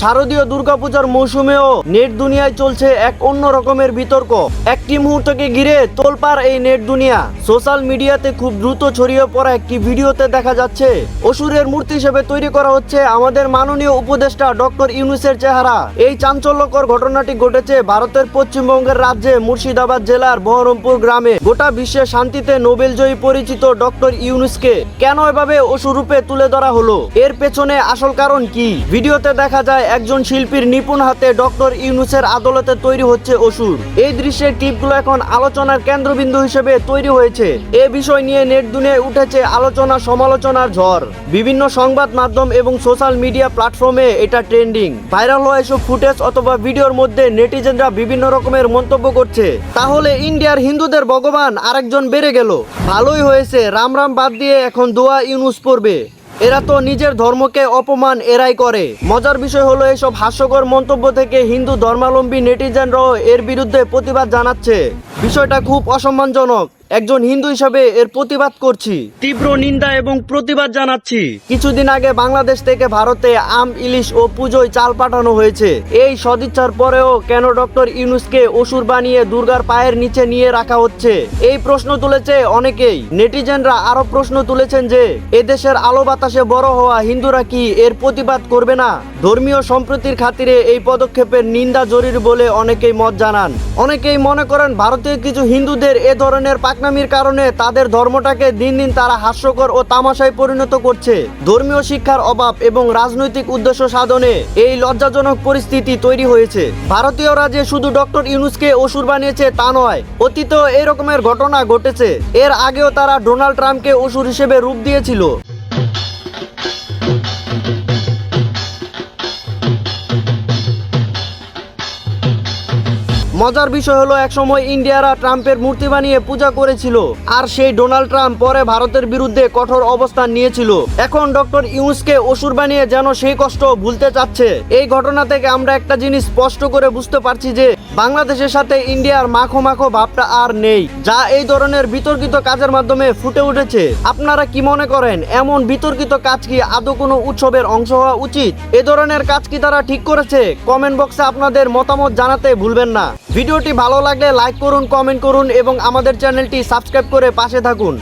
শারদীয় দুর্গাপূজার মৌসুমেও নেট দুনিয়ায় চলছে এক অন্য রকমের বিতর্ক। একটি মুহূর্তকে ঘিরে তোলপার এই নেট দুনিয়া। সোশ্যাল মিডিয়াতে খুব দ্রুত ছড়িয়ে পড়া একটি ভিডিওতে দেখা যাচ্ছে, অসুরের মূর্তি হিসেবে তৈরি করা হচ্ছে আমাদের মাননীয় উপদেষ্টা ডক্টর ইউনুসের চেহারা। এই চাঞ্চল্যকর ঘটনাটি ঘটেছে ভারতের পশ্চিমবঙ্গের রাজ্যে মুর্শিদাবাদ জেলার বহরমপুর গ্রামে। গোটা বিশ্বে শান্তিতে নোবেলজয়ী পরিচিত ডক্টর ইউনুসকে কেন এভাবে অসুরূপে তুলে ধরা হলো? এর পেছনে আসল কারণ কি? ভিডিওতে দেখা যায় একজন শিল্পীর নিপুণ হাতে ডক্টর ইউনুসের আদালতে তৈরি হচ্ছে অসুর এই দৃশ্যের ক্লিপগুলো এখন আলোচনার কেন্দ্রবিন্দু হিসেবে তৈরি হয়েছে। এ বিষয় নিয়ে নেট দুনিয়ায় উঠেছে আলোচনা সমালোচনার ঝড়। বিভিন্ন সংবাদ মাধ্যম এবং সোশ্যাল মিডিয়া প্ল্যাটফর্মে এটা ট্রেন্ডিং। ভাইরাল হওয়া এসব ফুটেজ অথবা ভিডিওর মধ্যে নেটিজেনরা বিভিন্ন রকমের মন্তব্য করছে। তাহলে ইন্ডিয়ার হিন্দুদের ভগবান আরেকজন বেড়ে গেল। ভালোই হয়েছে, রাম রাম বাদ দিয়ে এখন দোয়া ইউনুস পড়বে। এরা তো নিজের ধর্মকে অপমান এরাই করে। মজার বিষয় হলো এসব হাস্যকর মন্তব্য থেকে হিন্দু ধর্মাবলম্বী নেটিজেনরাও এর বিরুদ্ধে প্রতিবাদ জানাচ্ছে। বিষয়টা খুব অসম্মানজনক। একজন হিন্দু হিসাবে এর প্রতিবাদ করছি। তীব্র নিন্দা এবং প্রতিবাদ জানাচ্ছি। কিছুদিন আগে বাংলাদেশ থেকে ভারতে আম ইলিশ ও পুজোয় চাল পাঠানো হয়েছে। এই সদিচ্ছার পরেও কেন ডক্টর ইউনুসকে অসুর বানিয়ে দুর্গার পায়ের নিচে নিয়ে রাখা হচ্ছে? এই প্রশ্ন তুলেছে অনেকেই। নেটিজেনরা আরও প্রশ্ন তুলেছেন যে এদেশের আলো বাতাসে বড় হওয়া হিন্দুরা কি এর প্রতিবাদ করবে না? ধর্মীয় সম্প্রীতির খাতিরে এই পদক্ষেপের নিন্দা জরুরি বলে অনেকেই মত জানান। অনেকেই মনে করেন ভারতীয় কিছু হিন্দুদের এ ধরনের পাকনামির কারণে তাদের ধর্মটাকে দিন দিন তারা হাস্যকর ও তামাশায় পরিণত করছে। ধর্মীয় শিক্ষার অভাব এবং রাজনৈতিক উদ্দেশ্য সাধনে এই লজ্জাজনক পরিস্থিতি তৈরি হয়েছে। ভারতীয়রা যে শুধু ডক্টর ইউনুসকে অসুর বানিয়েছে তা নয়, অতীতেও এরকমের ঘটনা ঘটেছে। এর আগেও তারা ডোনাল্ড ট্রাম্পকে অসুর হিসেবে রূপ দিয়েছিল। মজার বিষয় হলো একসময় ইন্ডিয়ারা ট্রাম্পের মূর্তি বানিয়ে পূজা করেছিল, আর সেই ডোনাল্ড ট্রাম্প পরে ভারতের বিরুদ্ধে কঠোর অবস্থান নিয়েছিল। এখন ডক্টর ইউসকে অসুর বানিয়ে যেন সেই কষ্ট ভুলতে চাচ্ছে। এই ঘটনা থেকে আমরা একটা জিনিস স্পষ্ট করে বুঝতে পারছি যে, বাংলাদেশের সাথে ইন্ডিয়ার মাখো মাখো ভাবটা আর নেই, যা এই ধরনের বিতর্কিত কাজের মাধ্যমে ফুটে উঠেছে। আপনারা কি মনে করেন, এমন বিতর্কিত কাজ কি আদৌ কোনো উৎসবের অংশ হওয়া উচিত? এ ধরনের কাজ কি তারা ঠিক করেছে? কমেন্ট বক্সে আপনাদের মতামত জানাতে ভুলবেন না। ভিডিওটি ভালো লাগলে লাইক করুন কমেন্ট করুন এবং আমাদের চ্যানেলটি সাবস্ক্রাইব করে পাশে থাকুন।